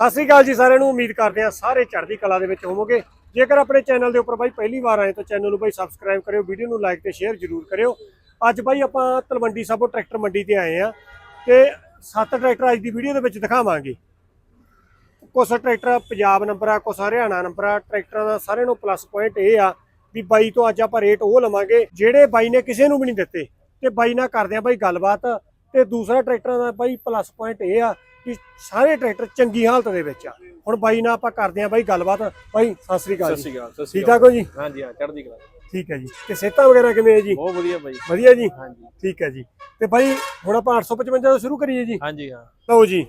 ਸਤਿ ਸ੍ਰੀ ਅਕਾਲ ਜੀ ਸਾਰਿਆਂ ਨੂੰ, ਉਮੀਦ ਕਰਦੇ ਆ ਸਾਰੇ ਚੜ੍ਹਦੀ ਕਲਾ ਦੇ ਵਿੱਚ ਹੋਵੋਗੇ। ਜੇਕਰ ਆਪਣੇ ਚੈਨਲ ਦੇ ਉੱਪਰ ਬਾਈ ਪਹਿਲੀ ਵਾਰ ਆਏ ਤਾਂ ਚੈਨਲ ਨੂੰ ਬਾਈ ਸਬਸਕ੍ਰਾਈਬ ਕਰਿਓ, ਵੀਡੀਓ ਨੂੰ ਲਾਈਕ ਤੇ ਸ਼ੇਅਰ ਜ਼ਰੂਰ ਕਰਿਓ। ਅੱਜ ਬਾਈ ਆਪਾਂ ਤਲਵੰਡੀ ਸਾਬੋ ਟਰੈਕਟਰ ਮੰਡੀ ਤੇ ਆਏ ਆ ਤੇ ਸੱਤ ਟਰੈਕਟਰ ਅੱਜ ਦੀ ਵੀਡੀਓ ਦੇ ਵਿੱਚ ਦਿਖਾਵਾਂਗੇ। ਕੁਛ ਟਰੈਕਟਰ ਪੰਜਾਬ ਨੰਬਰ ਆ, ਕੁਛ ਹਰਿਆਣਾ ਨੰਬਰ ਆ। ਟਰੈਕਟਰਾਂ ਦਾ ਸਾਰਿਆਂ ਨੂੰ ਪਲੱਸ ਪੁਆਇੰਟ ਇਹ ਆ ਵੀ ਬਾਈ ਤੋਂ ਅੱਜ ਆਪਾਂ ਰੇਟ ਉਹ ਲਵਾਂਗੇ, ਜਿਹੜੇ ਬਾਈ ਨੇ ਕਿਸੇ ਨੂੰ ਵੀ ਨਹੀਂ ਦਿੱਤੇ। ਤੇ ਬਾਈ ਨਾਲ ਕਰਦੇ ਆ ਬਾਈ ਗੱਲਬਾਤ ਤੇ ਦੂਸਰਾ ਟਰੈਕਟਰਾਂ ਦਾ ਬਾਈ ਪਲੱਸ ਪੁਆਇੰਟ ਇਹ ਆ ਕਿ ਸਾਰੇ ਟਰੈਕਟਰ ਚੰਗੀ ਹਾਲਤ ਦੇ ਵਿੱਚ ਆ। ਹੁਣ ਬਾਈ ਨਾਲ ਆਪਾਂ ਕਰਦੇ ਆ ਬਾਈ ਗੱਲਬਾਤ। ਬਾਈ ਸਤਿ ਸ੍ਰੀ ਅਕਾਲ ਸਤਿ ਸ਼੍ਰੀ ਠੀਕ ਠਾਕ ਹੋ ਜੀ? ਹਾਂਜੀ ਹਾਂ ਚੜ੍ਹਦੀ ਕਲਾ। ਠੀਕ ਹੈ ਜੀ। ਤੇ ਸਿਹਤਾਂ ਵਗੈਰਾ ਕਿਵੇਂ ਹੈ ਜੀ? ਬਹੁਤ ਵਧੀਆ ਬਾਈ। ਵਧੀਆ ਜੀ? ਹਾਂਜੀ। ਠੀਕ ਹੈ ਜੀ। ਤੇ ਬਾਈ ਹੁਣ ਆਪਾਂ 855 ਤੋਂ ਸ਼ੁਰੂ ਕਰੀਏ ਜੀ। ਹਾਂਜੀ ਹਾਂ। ਲਓ ਜੀ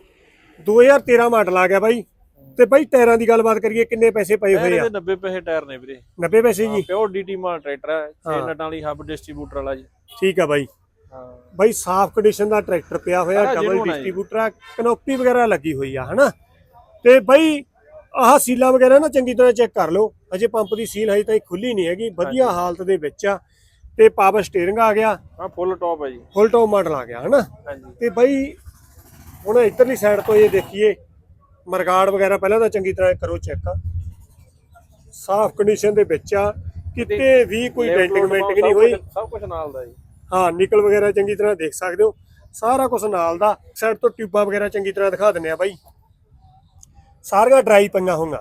2013 ਮਾਡਲ ਆ ਗਿਆ ਬਾਈ। ਤੇ ਬਾਈ ਟਾਇਰਾਂ ਦੀ ਗੱਲਬਾਤ ਕਰੀਏ ਕਿੰਨੇ ਪੈਸੇ ਪਏ ਹੋਏ ਆ? ਇਹਦੇ 90 ਪੈਸੇ ਟਾਇਰ ਨੇ ਵੀਰੇ। 90 ਪੈਸੇ ਜੀ? ਪਿਓਰ ਡੀਟੀ ਮਾਲ ਟਰੈਕਟਰ ਹੈ 6 ਹਾਂ। ਨਟਾਂ ਵਾਲੀ ਹੱਬ ਡਿਸਟ੍ਰੀਬਿਊਟਰ ਵਾਲਾ ਜੀ। ਠੀਕ ਆ ਬਾਈ। ਬਾਈ ਸਾਫ਼ ਕੰਡੀਸ਼ਨ ਦਾ ਟਰੈਕਟਰ ਪਿਆ ਹੋਇਆ ਡਬਲ। ਡਿਸਟ੍ਰੀਬਿਊਟਰ ਆ ਕਨੋਪੀ ਵਗੈਰਾ ਲੱਗੀ ਹੋਈ ਆ ਹਨਾ? ਤੇ ਬਾਈ ਆਹ ਸੀਲਾਂ ਵਗੈਰਾ ਨਾ ਚੰਗੀ ਤਰ੍ਹਾਂ ਚੈੱਕ ਕਰ ਲਓ। ਅਜੇ ਪੰਪ ਦੀ ਸੀਲ ਹਜੇ ਤਾਈਂ ਖੁੱਲੀ ਨਹੀਂ ਹੈਗੀ ਵਧੀਆ। ਹਾਲਤ ਦੇ ਵਿੱਚ ਆ। ਤੇ ਪਾਵਰ ਸਟੀਅਰਿੰਗ ਆ ਗਿਆ। ਆ ਫੁੱਲ ਟੌਪ ਹੈ ਜੀ। ਫੁੱਲ ਟੌਪ ਮਾਡਲ ਆ ਗਿਆ ਹਨਾ? ਤੇ ਬਾਈ ਹੁਣ ਇਧਰਲੀ ਸਾਈਡ ਤੋਂ ਇਹ ਦੇਖੀਏ ਮਰਗਾੜ ਵਗੈਰਾ ਪਹਿਲਾਂ ਤਾਂ ਚੰਗੀ ਤਰ੍ਹਾਂ ਕਰੋ ਚੈੱਕ ਸਾਫ਼ ਕੰਡੀਸ਼ਨ ਦੇ ਵਿੱਚ ਆ ਕਿਤੇ ਵੀ ਕੋਈ ਡੈਂਟਿੰਗ ਮੈਂਟਿੰਗ ਨਹੀਂ ਹੋਈ। ਸਭ ਕੁਝ ਨਾਲ ਦਾ ਜੀ। ਹਾਂ ਨਿਕਲ ਵਗੈਰਾ ਚੰਗੀ ਤਰ੍ਹਾਂ ਦੇਖ ਸਕਦੇ ਹੋ। ਸਾਰਾ ਕੁਝ ਨਾਲ ਦਾ ਸਾਈਡ ਤੋਂ ਟਿਊਬਾਂ ਵਗੈਰਾ ਚੰਗੀ ਤਰ੍ਹਾਂ ਦਿਖਾ ਦਿੰਨੇ ਆ ਬਾਈ। ਸਾਰੀਆਂ ਡਰਾਈ ਪਈਆਂ ਹੋਈਆਂ।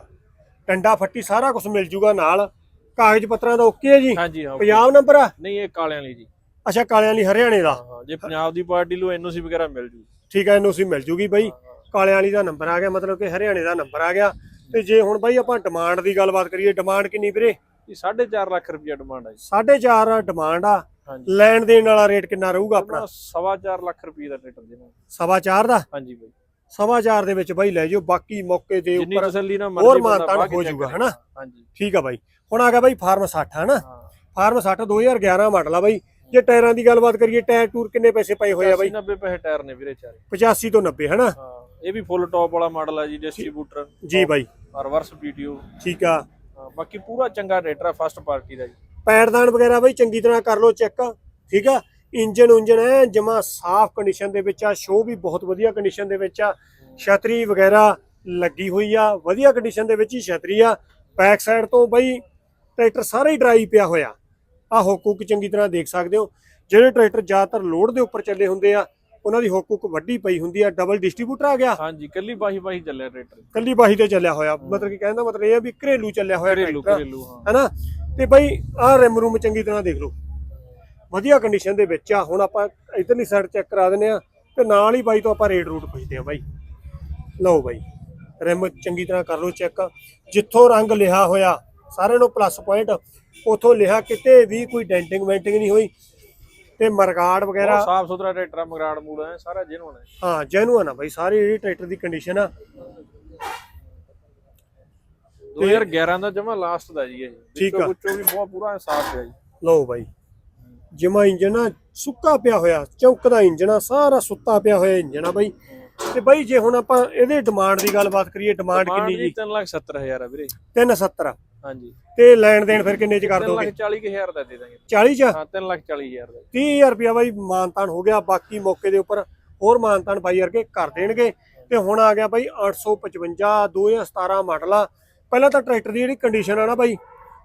ਡੰਡਾ ਫੱਟੀ ਸਾਰਾ ਕੁਝ ਮਿਲ ਜੂਗਾ ਨਾਲ। ਕਾਗਜ਼ ਪੱਤਰਾਂ ਦਾ ਓਕੇ ਹੈ ਜੀ। ਹਾਂਜੀ ਹਾਂ ਪੰਜਾਬ ਨੰਬਰ ਆ? ਨਹੀਂ ਇਹ ਕਾਲਿਆਂ ਲਈ ਜੀ। ਅੱਛਾ ਕਾਲਿਆਂ ਵਾਲੀ ਹਰਿਆਣੇ ਦਾ। ਹਾਂ ਜੇ ਪੰਜਾਬ ਦੀ ਪਾਰਟੀ ਲੋ ਐਨਓਸੀ ਵਗੈਰਾ ਮਿਲ ਜੂ। ਠੀਕ ਹੈ ਅਸੀਂ ਮਿਲ ਜੂਗੀ ਬਾਈ। ਕਾਲਿਆਂ ਵਾਲੀ ਦਾ ਨੰਬਰ ਆ ਗਿਆ ਮਤਲਬ ਕਿ ਹਰਿਆਣੇ ਦਾ ਨੰਬਰ ਆ ਗਿਆ। ਤੇ ਜੇ ਹੁਣ ਬਾਈ ਆਪਾਂ ਡਿਮਾਂਡ ਦੀ ਗੱਲਬਾਤ ਕਰੀਏ ਡਿਮਾਂਡ ਕਿੰਨੀ ਵੀਰੇ? ਇਹ 4.5 ਲੱਖ ਰੁਪਏ ਡਿਮਾਂਡ ਹੈ ਜੀ। 4.5 ਡਿਮਾਂਡ ਆ। ਹਾਂਜੀ। ਲੈਣ ਦੇਣ ਵਾਲਾ ਰੇਟ ਕਿੰਨਾ ਰਹੂਗਾ ਆਪਣਾ ਆਪਣਾ? ਸਵਾ ਚਾਰ ਲੱਖ ਰੁਪਏ ਦਾ ਟਰੈਕਟਰ ਦੇਣਾ ਸਵਾ ਚਾਰ ਦਾ? ਹਾਂਜੀ ਬਾਈ। ਸਵਾ ਚਾਰ ਦੇ ਵਿੱਚ ਬਾਈ ਲੈ ਜਾਓ ਬਾਕੀ ਮੌਕੇ ਦੇ ਜਿੰਨੀ ਉੱਪਰ ਤਸੱਲੀ ਨਾਲ ਹੋਰ ਮਰਜ਼ੀ ਬੰਦਾ ਮਾਨਤਾਨ ਬਾਅਦ ਚ ਹੋ check ਜਾਊਗਾ, ਕਰੇ। ਹਨਾ? ਹਾਂਜੀ। ਠੀਕ ਆ ਬਾਈ। ਹੁਣ ਆ ਗਿਆ ਬਾਈ ਫਾਰਮ 60 ਹਨਾ? ਹਾਂ। ਫਾਰਮ 60 2011 ਮਾਡਲ ਆ ਬਾਈ। ਜੇ ਟਾਇਰਾਂ ਦੀ ਗੱਲਬਾਤ ਕਰੀਏ ਟਾਇਰ ਟੂਰ ਕਿੰਨੇ ਪੈਸੇ ਪਏ ਹੋਏ ਆ ਬਾਈ? 90 ਪੈਸੇ ਟਾਇਰ ਨੇ ਵੀਰੇ ਚਾਰੇ। 85 ਤੋਂ 90 ਹਨਾ? ਹਾਂ ਇਹ ਵੀ ਫੁੱਲ ਟੌਪ ਵਾਲਾ ਮਾਡਲ ਹੈ ਜੀ ਡਿਸਟ੍ਰੀਬਿਊਟਰ ਜੀ ਬਾਈ। ਰਿਵਰਸ ਪੀਟੀਓ ਠੀਕ ਆ। ਬਾਕੀ ਪੂਰਾ ਚੰਗਾ ਰੇਟਰ ਆ ਫਸਟ ਪਾਰਟੀ ਦਾ ਜੀ। ਪੈਰਦਾਨ ਵਗੈਰਾ ਬਈ ਚੰਗੀ ਤਰ੍ਹਾਂ ਕਰ ਲਓ ਚੈੱਕ। ਠੀਕ ਆ? ਇੰਜਨ ਉਂਜਨ ਹੈ ਜਮਾ ਸਾਫ਼ ਕੰਡੀਸ਼ਨ ਦੇ ਵਿੱਚ ਆ ਸ਼ੋ ਵੀ ਬਹੁਤ ਵਧੀਆ ਕੰਡੀਸ਼ਨ ਦੇ ਵਿੱਚ ਆ। ਛਤਰੀ ਵਗੈਰਾ ਲੱਗੀ ਹੋਈ ਆ, ਵਧੀਆ ਕੰਡੀਸ਼ਨ ਦੇ ਵਿੱਚ ਹੀ ਛਤਰੀ ਆ। ਬੈਕ ਸਾਈਡ ਤੋਂ ਬਈ ਟਰੈਕਟਰ ਸਾਰਾ ਹੀ ਡਰਾਈ ਪਿਆ ਹੋਇਆ। ਆ ਹੁੱਕ ਚੰਗੀ ਤਰ੍ਹਾਂ ਦੇਖ ਸਕਦੇ ਹੋ। ਜਿਹੜੇ ਟਰੈਕਟਰ ਜ਼ਿਆਦਾਤਰ ਲੋਡ ਦੇ ਉੱਪਰ ਚੱਲੇ ਹੁੰਦੇ ਆ ਉਹਨਾਂ ਦੀ ਹੁੱਕ ਵੱਡੀ ਪਈ ਹੁੰਦੀ ਆ ਡਬਲ ਡਿਸਟ੍ਰੀਬਿਊਟਰ ਆ ਗਿਆ। ਹਾਂਜੀ ਕੱਲੀ ਬਾਹੀ ਬਾਹੀ ਚੱਲਿਆ ਰੇਟਰ ਕੱਲੀ ਬਾਹੀ ਤੇ ਚੱਲਿਆ ਹੋਇਆ ਮਤਲਬ ਕਿ ਕਹਿੰਦਾ ਮਤਲਬ ਇਹ ਆ ਵੀ ਘਰੇਲੂ ਚੱਲਿਆ ਹੋਇਆ ਘਰੇਲੂ ਟਰੈਕਟਰ ਘਰੇਲੂ ਹਾਂ। ਹੈਨਾ? ਤੇ ਬਾਈ ਆਹ ਰਿਮ ਰੂਮ ਚੰਗੀ ਤਰ੍ਹਾਂ ਦੇਖ ਲਓ। ਵਧੀਆ ਕੰਡੀਸ਼ਨ ਦੇ ਵਿੱਚ ਆ ਹੁਣ ਆਪਾਂ ਇਧਰਲੀ ਸਾਈਡ ਚੈੱਕ ਕਰਾ ਦਿੰਨੇ ਆ ਤੇ ਨਾਲ ਹੀ ਬਾਈ ਤੋਂ ਆਪਾਂ ਰੇਟ ਰੂਟ ਪੁੱਛਦੇ ਆ ਬਾਈ। ਲਓ ਬਾਈ ਰਿਮ ਚੰਗੀ ਤਰ੍ਹਾਂ ਕਰ ਲਓ ਚੈੱਕ ਜਿੱਥੋਂ ਰੰਗ ਲਿਆ ਹੋਇਆ ਸਾਰਿਆਂ ਨੂੰ ਪਲੱਸ ਪੁਆਇੰਟ ਉਥੋਂ ਲਿਆ ਕਿਤੇ ਵੀ ਕੋਈ ਡੈਂਟਿੰਗ ਵੈਂਟਿੰਗ ਨਹੀਂ ਹੋਈ। ਤੇ ਮਰਗਾੜ ਵਗੈਰਾ ਸਾਫ਼ ਸੁਥਰਾ ਟਰੈਕਟਰ ਆ ਮਗਰਾੜ ਮੂੜ ਹੈ ਸਾਰਾ ਜੈਨੂਨ ਹੈ ਹਾਂ ਜੈਨੂਅਨ ਆ ਬਾਈ ਸਾਰੀ ਜਿਹੜੀ ਟਰੈਕਟਰ ਦੀ ਕੰਡੀਸ਼ਨ ਆ। 2011 ਦਾ ਜਮਾ ਲਾਸਟ ਦਾ ਜੀ ਇਹ। ਠੀਕ ਆ। ਵਿੱਚੋਂ ਵੀ ਬਹੁਤ ਪੂਰਾ ਸਾਫ਼ ਹੈ ਜੀ। ਲਓ ਬਾਈ ਜਮਾ ਇੰਜਨ ਆ ਸੁੱਕਾ ਪਿਆ ਹੋਇਆ ਚੌਂਕਦਾ ਇੰਜਨ ਆ ਸਾਰਾ ਸੁੱਤਾ ਪਿਆ ਹੋਇਆ ਇੰਜਨ ਆ ਬਾਈ। ਤੇ ਬਾਈ ਜੇ ਹੁਣ ਆਪਾਂ ਇਹਦੇ ਡਿਮਾਂਡ ਦੀ ਗੱਲਬਾਤ ਕਰੀਏ ਡਿਮਾਂਡ ਕਿੰਨੀ ਜੀ 3 ਲੱਖ 70 ਹਜ਼ਾਰ ਆ ਵੀਰੇ। 370 ਹਾਂਜੀ। ਤੇ ਲੈਣ ਦੇਣ ਫਿਰ ਕਿੰਨੇ ਚ ਕਰ 3 ਦੋਗੇ? ਲੱਖ 40 ਕੁ ਹਜ਼ਾਰ ਦਾ ਦੇ ਦਾਂਗੇ। 40 ਚ? ਹਾਂ 3 ਲੱਖ 40 ਹਜ਼ਾਰ ਦਾ। 30000 ਰੁਪਇਆ ਬਾਈ ਮਾਨਤਾਨ ਹੋ ਗਿਆ ਬਾਕੀ ਮੌਕੇ ਦੇ ਉੱਪਰ ਹੋਰ ਮਾਨਤਾਨ ਬਾਈ ਵਰਗੇ ਕਰ ਦੇਣਗੇ। ਤੇ ਹੁਣ ਆ ਗਿਆ ਬਾਈ 855 2017 ਮਾਡਲ ਆ। ਪਹਿਲਾਂ ਤਾਂ ਟਰੈਕਟਰ ਦੀ ਜਿਹੜੀ ਕੰਡੀਸ਼ਨ ਆ ਨਾ ਬਾਈ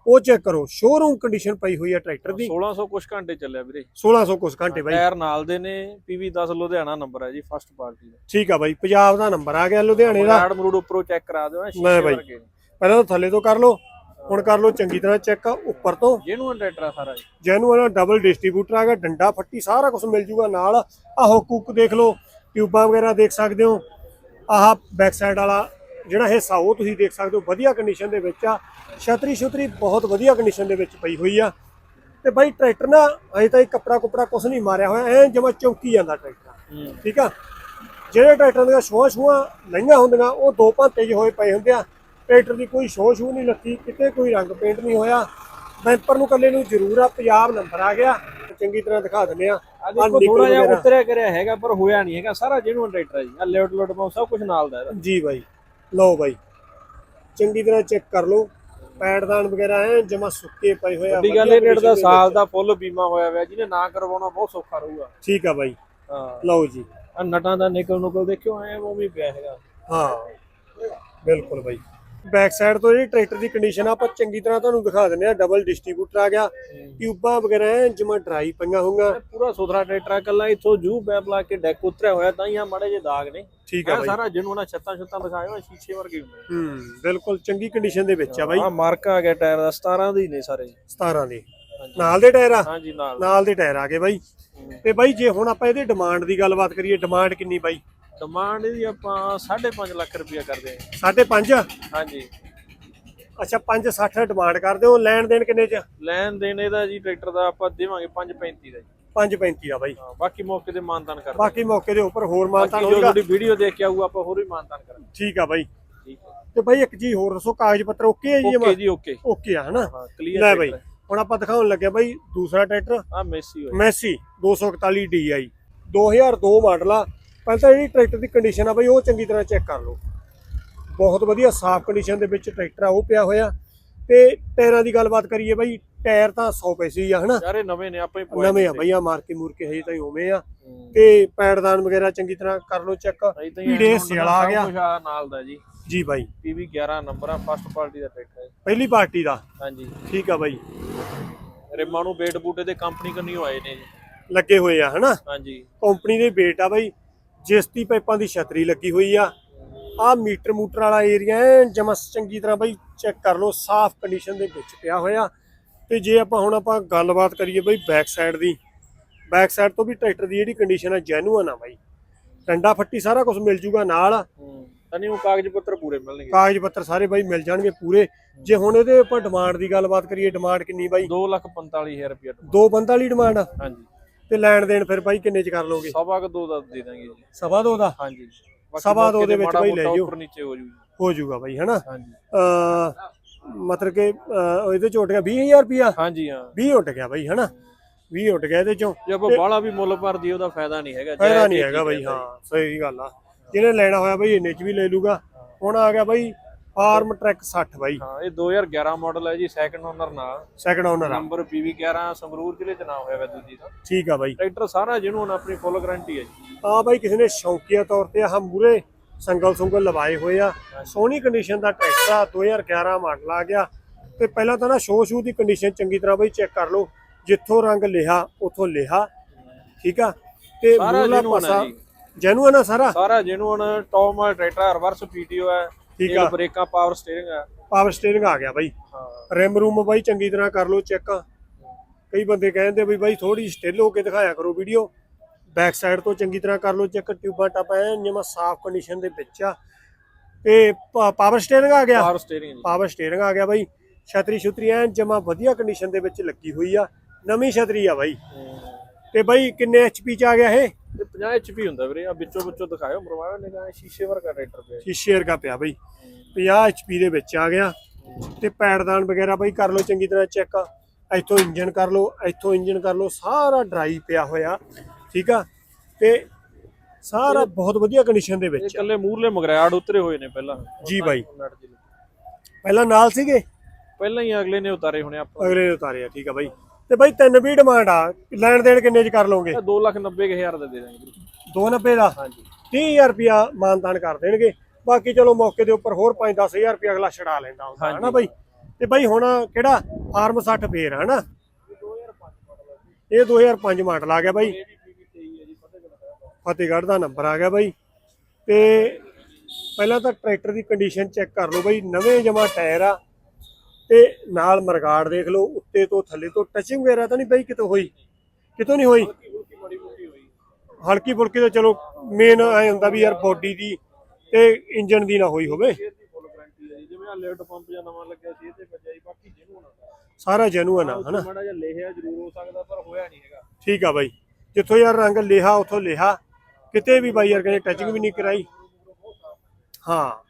ਉਹ ਚੈੱਕ ਕਰੋ। ਸ਼ੋਰੂਮ ਕੰਡੀਸ਼ਨ ਪਈ ਹੋਈ ਆ ਟਰੈਕਟਰ ਦੀ। 1600 ਕੁਛ ਘੰਟੇ ਚੱਲਿਆ ਵੀਰੇ। 1600 ਕੁਛ ਘੰਟੇ ਬਾਈ। ਟਾਇਰ ਨਾਲ ਦੇ ਨੇ ਪੀਵੀ 10 ਲੁਧਿਆਣਾ ਨੰਬਰ ਹੈ ਜੀ ਫਸਟ ਪਾਰਟੀ ਦਾ। ਠੀਕ ਆ ਬਾਈ ਪੰਜਾਬ ਦਾ ਨੰਬਰ ਆ ਗਿਆ ਲੁਧਿਆਣੇ ਦਾ। ਮਰੂੜ ਉੱਪਰੋਂ ਚੈੱਕ ਕਰਾ ਦਿਓ ਐਂ ਸ਼ੀਸ਼ੇ ਬਾਈ। ਵਰਗੇ ਨੇ। ਪਹਿਲਾਂ ਤਾਂ ਥੱਲੇ ਤੋਂ ਕਰ ਲਓ। ਹੁਣ ਕਰ ਲਓ ਚੰਗੀ ਤਰ੍ਹਾਂ ਚੈੱਕ ਉੱਪਰ ਤੋਂ। ਜੈਨੂਨ ਟਰੈਕਟਰ ਆ ਸਾਰਾ ਜੀ। ਜੈਨੂ ਵਾਲਾ ਡਬਲ ਡਿਸਟ੍ਰੀਬਿਊਟਰ ਗਿਆ ਡੰਡਾ ਫੱਟੀ ਸਾਰਾ ਕੁਝ ਮਿਲ ਜੂਗਾ ਨਾਲ। ਆਹ ਹੁੱਕ ਹੁੱਕ ਦੇਖ ਲਓ ਟਿਊਬਾਂ ਵਗੈਰਾ ਦੇਖ ਸਕਦੇ ਹੋ। ਆਹ ਬੈਕ ਸਾਈਡ ਵਾਲਾ ਜਿਹੜਾ ਹਿੱਸਾ ਉਹ ਤੁਸੀਂ ਦੇਖ ਸਕਦੇ ਹੋ ਵਧੀਆ ਕੰਡੀਸ਼ਨ ਦੇ ਵਿੱਚ ਆ। ਛਤਰੀ ਛੁਤਰੀ ਬਹੁਤ ਵਧੀਆ ਕੰਡੀਸ਼ਨ ਦੇ ਵਿੱਚ ਪਈ ਹੋਈ ਆ। ਤੇ ਬਾਈ ਟਰੈਕਟਰ ਨਾ ਅਜੇ ਤਾਂ ਇਹ ਕੱਪੜਾ ਕੁਪੜਾ ਕੁਝ ਨਹੀਂ ਮਾਰਿਆ ਹੋਇਆ ਐ ਜਮਾ ਚੌਂਕੀ ਜਾਂਦਾ ਟਰੈਕਟਰ। ਠੀਕ ਆ? ਜਿਹੜੇ ਟਰੈਕਟਰਾਂ ਦੀਆਂ ਸ਼ੋਆਂ ਸ਼ੂਆਂ ਲਈਆਂ ਹੁੰਦੀਆਂ ਉਹ ਦੋ ਭਾਂਤੇ ਜਿਹੇ ਹੋਏ ਪਏ ਹੁੰਦੇ ਆ। ਟਰੈਕਟਰ ਦੀ ਕੋਈ ਸ਼ੋਅ ਸ਼ੂ ਨਹੀਂ ਲੱਗੀ ਕਿਤੇ ਕੋਈ ਰੰਗ ਪੇਂਟ ਨਹੀਂ ਹੋਇਆ। ਬੈਂਪਰ ਨੂੰ ਕੱਲੇ ਨੂੰ ਜ਼ਰੂਰ ਆ ਪੰਜਾਬ ਨੰਬਰ ਆ ਗਿਆ। ਚੰਗੀ ਤਰ੍ਹਾਂ ਦਿਖਾ ਦਿੰਦੇ ਆ ਆ ਦੇਖੋ ਥੋੜਾ ਜਿਹਾ ਉਤਰਿਆ ਕਰਿਆ ਹੈਗਾ ਪਰ ਹੋਇਆ ਨਹੀਂ ਹੈਗਾ। ਸਾਰਾ ਜੈਨੂਨ ਟਰੈਕਟਰ ਹੈ ਜੀ। ਆ ਲੈਟ ਲੋਟ ਪਾਉ ਸਭ ਕੁਝ ਨਾਲ ਦਾ ਇਹਦਾ। ਜੀ ਬਾਈ ਲਓ ਬਾਈ। ਚੰਗੀ ਤਰ੍ਹਾਂ ਚੈੱਕ ਕਰ ਲਓ। ਪੈਡਦਾਨ ਵਗੈਰਾ ਐ ਜਮਾ ਸੁੱਕੇ ਪਏ ਹੋਏ ਆ ਵੱਡੀ ਗੱਲ ਵਧੀਆ ਇਹ ਰੇਟ ਦਾ condition ਦੇ ਸਾਲ ਵਿੱਚ। ਦਾ ਫੁੱਲ ਬੀਮਾ ਹੋਇਆ ਹੋਇਆ ਜਿਹਨੇ ਨਾ ਕਰਵਾਉਣਾ ਬਹੁਤ ਸੌਖਾ ਰਹੂਗਾ। ਠੀਕ ਆ ਬਾਈ। ਹਾਂ। ਲਓ ਜੀ। ਆ ਨਟਾਂ ਦਾ ਨਿਕਲ ਨੁਕਲ ਦੇਖਿਓ ਐ ਉਹ ਵੀ ਪਿਆ ਹੈਗਾ। ਹਾਂ। ਬਿਲਕੁਲ ਬਾਈ। ਬੈਕ ਸਾਈਡ ਤੋਂ ਜਿਹੜੀ ਟਰੈਕਟਰ ਦੀ ਕੰਡੀਸ਼ਨ ਆ ਆਪਾਂ ਚੰਗੀ ਤਰ੍ਹਾਂ ਤੁਹਾਨੂੰ ਦਿਖਾ ਦਿੰਦੇ ਆ ਡਬਲ ਡਿਸਟ੍ਰੀਬਿਊਟਰ ਆ ਗਿਆ। ਟਿਊਬਾਂ ਵਗੈਰਾ ਜਮਾ ਡਰਾਈ ਪਈਆਂ ਹੋਊਗਾ ਪੂਰਾ ਸੁਥਰਾ ਟਰੈਕਟਰ ਆ ਕੱਲਾ ਇੱਥੋਂ ਜੂ ਪੈਪ ਲਾ ਕੇ ਡੈਕ ਉਤਰਿਆ ਹੋਇਆ ਤਾਂ ਹੀ ਆ ਮਾੜੇ ਜੇ ਦਾਗ ਨੇ। ਠੀਕ ਆ ਬਾਈ। ਸਾਰਾ ਜਿਹਨੂੰ ਨਾ ਛੱਤਾਂ ਛੱਤਾਂ ਦਿਖਾਏ ਹੋਏ ਸ਼ੀਸ਼ੇ ਵਰਗੇ ਹੁੰਦੇ ਹੂੰ ਬਿਲਕੁਲ ਚੰਗੀ ਕੰਡੀਸ਼ਨ ਦੇ ਵਿੱਚ ਆ ਬਾਈ। ਆ ਮਾਰਕ ਆ ਗਿਆ ਟਾਇਰ ਦਾ 17 ਦੇ ਹੀ ਨੇ ਸਾਰੇ। 17 ਦੇ। ਨਾਲ ਦੇ ਟਾਇਰ ਆ? ਹਾਂਜੀ ਨਾਲ ਨਾਲ ਦੇ ਟਾਇਰ ਆ ਗਏ ਬਾਈ। ਤੇ ਬਾਈ ਜੇ ਹੁਣ ਆਪਾਂ ਇਹਦੀ ਡਿਮਾਂਡ ਦੀ ਗੱਲਬਾਤ ਕਰੀਏ ਡਿਮਾਂਡ ਕਿੰਨੀ ਬਾਈ? ਡਿਮਾਂਡ ਇਹਦੀ ਆਪਾਂ 5.5 ਲੱਖ ਰੁਪਇਆ ਕਰਦੇ ਹਾਂ। 5.5 ਹਾਂਜੀ। ਅੱਛਾ 5.60 ਡਿਮਾਂਡ ਕਰਦੇ ਹੋ ਲੈਣ ਦੇਣ ਕਿੰਨੇ ਚ? ਲੈਣ ਦੇਣ ਇਹਦਾ ਜੀ ਟਰੈਕਟਰ ਦਾ ਆਪਾਂ ਦੇਵਾਂਗੇ 5.35 ਦਾ ਜੀ। 5.35 ਆ ਬਾਈ। ਹਾਂ, ਬਾਕੀ ਮੌਕੇ ਤੇ ਮਾਨਤਾਨ ਕਰ ਬਾਕੀ ਮੌਕੇ ਦੇ ਉੱਪਰ ਹੋਰ ਮਾਨਤਾਨ ਬਾਕੀ ਜੋ ਹੋਊਗਾ। ਤੁਹਾਡੀ ਵੀਡੀਓ ਦੇਖ ਕੇ ਆਊ ਆਪਾਂ ਹੋਰ ਵੀ ਮਾਨਤਾਨ ਕਰਾਂਗੇ। ਠੀਕ ਆ ਬਾਈ। ਠੀਕ ਹੈ। ਤੇ ਬਾਈ ਇੱਕ ਚੀਜ਼ ਹੋਰ ਦੱਸੋ ਕਾਗਜ਼ ਪੱਤਰ ਓਕੇ ਹੈ ਜੀ ਓਕੇ ਜੀ ਓਕੇ। ਓਕੇ ਆ ਹਨਾ? ਹਾਂ ਲੈ ਕਲੀਅਰ ਬਾਈ ਹੁਣ ਆਪਾਂ ਦਿਖਾਉਣ ਲੱਗੇ ਬਾਈ ਦੂਸਰਾ ਟਰੈਕਟਰ। ਆ ਮੈਸੀ ਹੋਇਆ। ਮੈਸੀ 241 DI 2002 ਮਾਡਲ ਆ ਪਹਿਲਾਂ ਤਾਂ ਜਿਹੜੀ ਟਰੈਕਟਰ ਦੀ ਕੰਡੀਸ਼ਨ ਆ ਬਾਈ ਉਹ ਚੰਗੀ ਤਰ੍ਹਾਂ ਚੈੱਕ ਕਰ ਲਓ। ਬਹੁਤ ਵਧੀਆ ਸਾਫ਼ ਕੰਡੀਸ਼ਨ ਦੇ ਵਿੱਚ ਟਰੈਕਟਰ ਆ ਉਹ ਪਿਆ ਹੋਇਆ। ਤੇ ਟਾਇਰਾਂ ਦੀ ਗੱਲਬਾਤ ਕਰੀਏ ਬਾਈ ਟਾਇਰ ਤਾਂ 100 ਪੈਸੇ ਹੀ ਆ ਹਨਾ? ਸਾਰੇ ਨਵੇਂ ਨੇ ਆਪਾਂ ਹੀ ਨਵੇਂ ਆ ਨੇ। ਬਾਈ ਆ ਮਾਰ ਕੇ ਮੂਰ ਕੇ ਹਜੇ ਤਾਂ ਉਵੇਂ ਆ। ਤੇ ਪੈੜਦਾਨ ਵਗੈਰਾ ਚੰਗੀ ਤਰ੍ਹਾਂ ਕਰ ਲਓ ਚੈੱਕ ਪੀੜੇ ਸਿਆਲਾ ਆ ਗਿਆ। ਆ ਨਾਲ ਦਾ ਜੀ। ਜੀ ਬਾਈ। PV 11 ਨੰਬਰ ਆ ਫਸਟ ਪਾਰਟੀ ਦਾ ਟਰੈਕਟਰ ਹੈ। ਪਹਿਲੀ ਪਾਰਟੀ ਦਾ? ਹਾਂਜੀ। ਠੀਕ ਆ ਬਾਈ। ਰਿਮਾਂ ਨੂੰ ਬੇਟ ਬੂਟੇ ਦੇ ਕੰਪਨੀ ਕੰਨੀ ਆਏ ਨੇ ਜੀ। ਲੱਗੇ ਹੋਏ ਆ ਹਨਾ? ਹਾਂਜੀ। ਕੰਪਨੀ ਦੇ ਵੇਟ ਆ ਬਾਈ। ਜਿਸਤੀ ਪਾਈਪਾਂ ਦੀ ਛਤਰੀ ਲੱਗੀ ਹੋਈ ਆ। ਆ ਮੀਟਰ ਮੂਟਰ ਵਾਲਾ ਏਰੀਆ ਹੈ ਜਮਾ ਚੰਗੀ ਤਰ੍ਹਾਂ ਬਾਈ ਚੈੱਕ ਕਰ ਲਓ ਸਾਫ਼ ਕੰਡੀਸ਼ਨ ਦੇ ਵਿੱਚ ਪਿਆ ਹੋਇਆ। ਤੇ ਜੇ ਆਪਾਂ ਹੁਣ ਆਪਾਂ ਗੱਲਬਾਤ ਕਰੀਏ ਬਾਈ ਬੈਕ ਸਾਈਡ ਦੀ ਬੈਕ ਸਾਈਡ ਤੋਂ ਵੀ ਟਰੈਕਟਰ ਦੀ ਜਿਹੜੀ ਕੰਡੀਸ਼ਨ ਆ ਜੈਨੂਅਨ ਆ ਬਾਈ। ਡੰਡਾ ਫੱਟੀ ਸਾਰਾ ਕੁਝ ਮਿਲ ਜੂਗਾ ਨਾਲ। ਹੂੰ ਤਨੀ ਉਹ ਕਾਗਜ਼ ਪੱਤਰ ਪੂਰੇ ਮਿਲਣਗੇ। ਕਾਗਜ਼ ਪੱਤਰ ਸਾਰੇ ਬਾਈ ਮਿਲ ਜਾਣਗੇ ਪੂਰੇ। ਜੇ ਹੁਣ ਇਹਦੇ ਆਪਾਂ ਡਿਮਾਂਡ ਦੀ ਗੱਲਬਾਤ ਕਰੀਏ ਡਿਮਾਂਡ ਕਿੰਨੀ ਬਾਈ? 245000 ਰੁਪਏ ਦੋ ਬੰਦਾ ਵਾਲੀ ਡਿਮਾਂਡ ਆ। ਹਾਂਜੀ। ਤੇ ਲੈਣ ਦੇਣ ਫਿਰ ਬਾਈ ਕਿੰਨੇ ਚ ਕਰ ਲਓਗੇ ਸਵਾ ਕ ਦੋ ਦਾ ਦੇ ਦਾਂਗੇ ਜੀ। ਸਵਾ ਦੋ ਦਾ? ਹਾਂਜੀ। ਸਵਾ ਦੋ ਮੌਕੇ ਦੇ ਤੇ ਵਿੱਚ ਬਾਈ ਲੈ ਜਿਓ। ਉੱਪਰ ਨੀਚੇ ਹੋ ਜੂ ਹੋ ਜਾਊਗਾ ਬਾਈ ਹਨਾ? ਹਾਂਜੀ। ਅ ਮਤਲਬ ਕਿ ਇਹਦੇ ਚ ਉੱਟ ਗਿਆ 20000 ਰੁਪਿਆ ਹਾਂਜੀ ਹਾਂ। 20 ਉੱਟ ਗਿਆ ਬਾਈ ਹਨਾ? 20 ਉੱਟ ਗਿਆ ਇਹਦੇ ਚੋਂ। ਜੇ ਆਪਾਂ ਬਾਹਲਾ ਵੀ ਮੁੱਲ ਭਰ ਦਈਏ ਉਹਦਾ ਫਾਇਦਾ ਨਹੀਂ ਹੈਗਾ। ਫਾਇਦਾ ਨਹੀਂ ਹੈਗਾ ਬਾਈ ਹੈ। ਹਾਂ ਸਹੀ ਗੱਲ ਆ। ਜਿਹਨੇ ਲੈਣਾ ਹੋਇਆ ਬਾਈ ਇੰਨੇ ਚ ਵੀ ਲੈ ਲੂਗਾ। ਹੁਣ ਆ ਗਿਆ ਬਾਈ ਫਾਰਮ ਟਰੈਕ 60 ਬਾਈ। ਹਾਂ ਇਹ 2011 ਮਾਡਲ ਹੈ ਜੀ ਸੈਕੰਡ ਓਨਰ ਨਾਲ। Second owner number PV11 Sangrur ਜ਼ਿਲ੍ਹੇ ਚ ਨਾ ਹੋਇਆ ਵਾ ਦੂਜੀ ਦਾ। ਠੀਕ ਆ ਬਾਈ। ਟਰੈਕਟਰ ਸਾਰਾ ਜਿਹਨੂੰ ਹੁਣ ਆਪਣੀ ਫੁੱਲ ਗਾਰੰਟੀ ਹੈ ਜੀ। ਆ ਬਾਈ ਕਿਸੇ ਨੇ ਸ਼ੌਕੀਆ ਤੌਰ ਤੇ ਆਹ ਮੂਰੇ ਸੰਗਲ ਸੰਗਲ ਲਵਾਏ ਹੋਏ ਆ। ਸੋਹਣੀ ਕੰਡੀਸ਼ਨ ਦਾ ਟਰੈਕਟਰ ਆ 2011 ਮਾਡਲ ਆ ਗਿਆ। ਤੇ ਪਹਿਲਾਂ ਤਾਂ ਨਾ ਸ਼ੋ ਸ਼ੂ ਦੀ ਕੰਡੀਸ਼ਨ ਚੰਗੀ ਤਰ੍ਹਾਂ ਬਾਈ ਚੈੱਕ ਕਰ ਲਓ ਜਿੱਥੋਂ ਰੰਗ ਲਿਆ ਉਥੋਂ ਲਿਆ ਠੀਕ ਆ? ਤੇ ਆ ਪਾਸਾ। ਜੈਨੂਅਨ ਆ ਸਾਰਾ? ਸਾਰਾ ਹੁਣ top model tractor reverse PTO ਹੈ ਠੀਕ ਆ। ਬ੍ਰੇਕਾਂ ਪਾਵਰ ਸਟੀਅਰਿੰਗ ਹੈ ਪਾਵਰ ਸਟੀਅਰਿੰਗ ਆ ਗਿਆ ਬਾਈ। ਹਾਂ। ਰਿਮ ਰੂਮ ਬਾਈ ਚੰਗੀ ਤਰ੍ਹਾਂ ਕਰ ਲਓ ਚੈੱਕ ਕਈ ਬੰਦੇ ਕਹਿੰਦੇ ਵੀ ਬਾਈ ਥੋੜੀ ਸਟਿਲ ਹੋ ਕੇ ਦਿਖਾਇਆ ਕਰੋ ਵੀਡੀਓ ਬੈਕ ਸਾਈਡ ਤੋਂ ਚੰਗੀ ਤਰ੍ਹਾਂ ਕਰ ਲਓ ਚੈੱਕ ਟਿਊਬਾਂ ਟਾਪਾਂ ਐਨ ਜਮਾ ਸਾਫ਼ ਕੰਡੀਸ਼ਨ ਦੇ ਵਿੱਚ ਆ। ਤੇ ਪਾਵਰ ਸਟੀਅਰਿੰਗ ਆ ਗਿਆ। ਪਾਵਰ ਸਟੀਅਰਿੰਗ ਪਾਵਰ ਸਟੀਅਰਿੰਗ ਆ ਗਿਆ ਬਾਈ। ਛਤਰੀ ਛੁਤਰੀ ਐਨ ਜਮਾ ਵਧੀਆ ਕੰਡੀਸ਼ਨ ਦੇ ਵਿੱਚ ਲੱਗੀ ਹੋਈ ਆ। ਨਵੀਂ ਛਤਰੀ ਆ ਬਾਈ। ਤੇ ਬਾਈ ਕਿੰਨੇ ਐਚਪੀ ਚ ਆ ਗਿਆ ਇਹ? 50 HP ਹੁੰਦਾ ਵੀਰੇ ਆ ਵਿੱਚੋਂ ਵਿੱਚੋਂ ਦਿਖਾਇਓ ਮਰਵਾਇਓ ਨੇ ਕਹਾ ਸ਼ੀਸ਼ੇ ਵਰਗਾ ਟਰੈਕਟਰ ਪਿਆ। ਸ਼ੀਸ਼ੇ ਵਰਗਾ ਪਿਆ ਬਾਈ। 50 ਐਚਪੀ ਦੇ ਵਿੱਚ ਆ ਗਿਆ। ਤੇ ਪੈਡਦਾਨ ਵਗੈਰਾ ਬਾਈ ਕਰ ਲਓ ਚੰਗੀ ਤਰ੍ਹਾਂ ਚੈੱਕ ਇੱਥੋਂ ਇੰਜਨ ਕਰ ਲਓ ਇੱਥੋਂ ਇੰਜਨ ਕਰ ਲਓ ਸਾਰਾ ਡਰਾਈ ਪਿਆ ਹੋਇਆ। ਠੀਕ ਆ? ਤੇ ਸਾਰਾ ਬਹੁਤ ਵਧੀਆ ਕੰਡੀਸ਼ਨ ਦੇ ਵਿੱਚ। ਇਕੱਲੇ ਮੂਰਲੇ ਮਗਰਾੜ ਉਤਰੇ ਹੋਏ ਨੇ ਪਹਿਲਾਂ। ਜੀ ਬਾਈ। ਪਹਿਲਾਂ ਨਾਲ ਸੀਗੇ? ਪਹਿਲਾਂ ਹੀ ਅਗਲੇ ਨੇ ਉਤਾਰੇ ਹੋਣੇ ਆਪਾਂ। ਅਗਲੇ ਨੇ ਉਤਾਰੇ ਆ ਠੀਕ ਆ ਬਾਈ। ਤੇ ਬਾਈ ਤਿੰਨ ਵੀ ਡਿਮਾਂਡ ਆ। ਲੈਣ ਦੇਣ ਕਿੰਨੇ ਚ ਕਰ ਲਓਗੇ? 290000 ਦਾ ਦੇ ਦਾਂਗੇ ਵੀਰੇ। 290 ਦਾ? ਹਾਂਜੀ। 30000 ਰੁਪਿਆ ਮਾਨਤਾਨ ਕਰ ਦੇਣਗੇ। ਬਾਕੀ ਚਲੋ ਮੌਕੇ ਦੇ ਉੱਪਰ ਹੋਰ 5-10000 ਰੁਪਿਆ ਅਗਲਾ ਛੜਾ ਲੈਂਦਾ ਹੁੰਦਾ। ਹਨਾ ਬਾਈ? ਤੇ ਬਾਈ ਹੁਣ ਕਿਹੜਾ? ਫਾਰਮ 60 ਫੇਰ ਹਨਾ? ਇਹ 2005 ਮਾਡਲ ਆ ਗਿਆ ਬਾਈ। ਇਹ ਵੀ PV 23 ਹੈ ਜੀ ਫਤਿਹਗੜ੍ਹ ਸਾਹਿਬ ਫਤਿਹਗੜ੍ਹ ਦਾ ਨੰਬਰ ਆ ਗਿਆ ਬਾਈ। ਤੇ ਪਹਿਲਾਂ ਤਾਂ ਟਰੈਕਟਰ ਦੀ ਕੰਡੀਸ਼ਨ ਚੈੱਕ ਕਰ ਲਓ ਬਾਈ। ਨਵੇਂ ਜਮਾ ਟਾਇਰ ਆ। ਤੇ ਨਾਲ ਮਰਗਾੜ ਦੇਖ ਲਓ, ਉੱਤੇ ਤੋਂ ਥੱਲੇ ਤੋਂ ਟਚਿੰਗ ਵਗੈਰਾ ਤਾਂ ਨਹੀਂ ਬਾਈ ਕਿਤੋਂ ਹੋਈ? ਕਿਤੋਂ ਨਹੀਂ ਹੋਈ? ਹਲਕੀ ਫੁਲਕੀ ਤਾਂ ਚਲੋ ਮੇਨ ਐ ਹੁੰਦਾ ਵੀ ਯਾਰ ਬੋਡੀ ਦੀ ਤੇ ਇੰਜਨ ਦੀ ਨਾ ਹੋਈ ਹੋਵੇ। ਸਾਰਾ ਜੈਨੂਅਨ ਆ, ਹਨਾ? ਮਾੜਾ ਜਿਹਾ ਲਿਖਿਆ ਜ਼ਰੂਰ ਹੋ ਸਕਦਾ ਪਰ ਹੋਇਆ ਨਹੀਂ ਹੈਗਾ ਠੀਕ ਆ ਬਾਈ। ਜਿੱਥੋਂ ਯਾਰ ਰੰਗ ਲੇਹਾ, ਉਥੋਂ ਲੇਹਾ। ਕਿਤੇ ਵੀ ਬਾਈ ਯਾਰ ਕਹਿੰਦੇ ਟੱਚਿੰਗ ਵੀ ਨਹੀਂ ਕਰਾਈ। ਹਾਂ।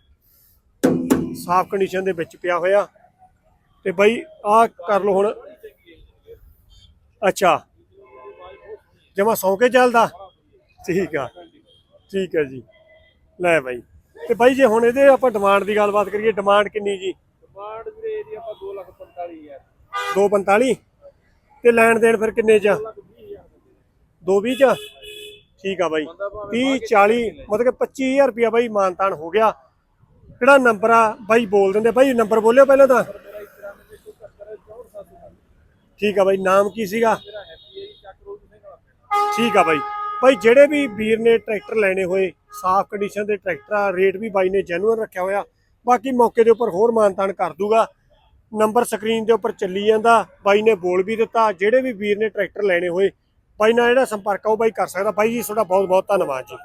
ਸਾਫ਼ ਕੰਡੀਸ਼ਨ ਦੇ ਵਿੱਚ ਪਿਆ ਹੋਇਆ। ਤੇ ਬਾਈ ਆਹ ਕਰ ਲਓ ਹੁਣ। ਅੱਛਾ। ਜਮਾ ਸੌ ਕੇ ਚੱਲਦਾ। ਠੀਕ ਆ। ਠੀਕ ਹੈ ਜੀ। ਲੈ ਬਾਈ। ਤੇ ਬਾਈ ਜੇ ਹੁਣ ਇਹਦੇ ਆਪਾਂ ਡਿਮਾਂਡ ਦੀ ਗੱਲਬਾਤ ਕਰੀਏ ਡਿਮਾਂਡ ਕਿੰਨੀ ਜੀ? ਡਿਮਾਂਡ ਵੀਰੇ ਇਹਦੀ ਆਪਾਂ 245000 245 ਤੇ ਲੈਣ ਦੇਣ ਫਿਰ ਕਿੰਨੇ ਚ 220 ਚ ਠੀਕ ਆ ਬਾਈ। 30 40 ਮਤਲਬ ਕਿ 25000 ਰੁਪਿਆ ਬਾਈ ਮਾਨਤਾਨ ਹੋ ਗਿਆ। ਕਿਹੜਾ ਨੰਬਰ ਆ? ਬਾਈ ਬੋਲ ਦਿੰਦੇ। ਬਾਈ ਨੰਬਰ ਬੋਲਿਓ ਪਹਿਲਾਂ ਤਾਂ। ਠੀਕ ਆ ਬਾਈ ਨਾਮ ਕੀ ਸੀਗਾ? ਠੀਕ ਆ ਬਾਈ। ਬਾਈ ਜਿਹੜੇ ਵੀ ਵੀਰ ਨੇ ਟਰੈਕਟਰ ਲੈਣੇ ਹੋਏ ਸਾਫ਼ ਕੰਡੀਸ਼ਨ ਦੇ ਟਰੈਕਟਰ ਆ ਰੇਟ ਵੀ ਬਾਈ ਨੇ ਜੈਨੂਅਨ ਰੱਖਿਆ ਹੋਇਆ। ਬਾਕੀ ਮੌਕੇ ਦੇ ਉੱਪਰ ਹੋਰ ਮਾਨਤਾਨ ਕਰ ਦੂਗਾ। ਨੰਬਰ ਸਕਰੀਨ ਦੇ ਉੱਪਰ ਚੱਲੀ ਜਾਂਦਾ। ਬਾਈ ਨੇ ਬੋਲ ਵੀ ਦਿੱਤਾ। ਜਿਹੜੇ ਵੀ ਵੀਰ ਨੇ ਟਰੈਕਟਰ ਲੈਣੇ ਹੋਏ ਬਾਈ ਨਾਲ ਜਿਹੜਾ ਸੰਪਰਕ ਆ ਉਹ ਬਾਈ ਕਰ ਸਕਦਾ। ਬਾਈ ਜੀ ਤੁਹਾਡਾ ਬਹੁਤ ਬਹੁਤ ਧੰਨਵਾਦ ਜੀ।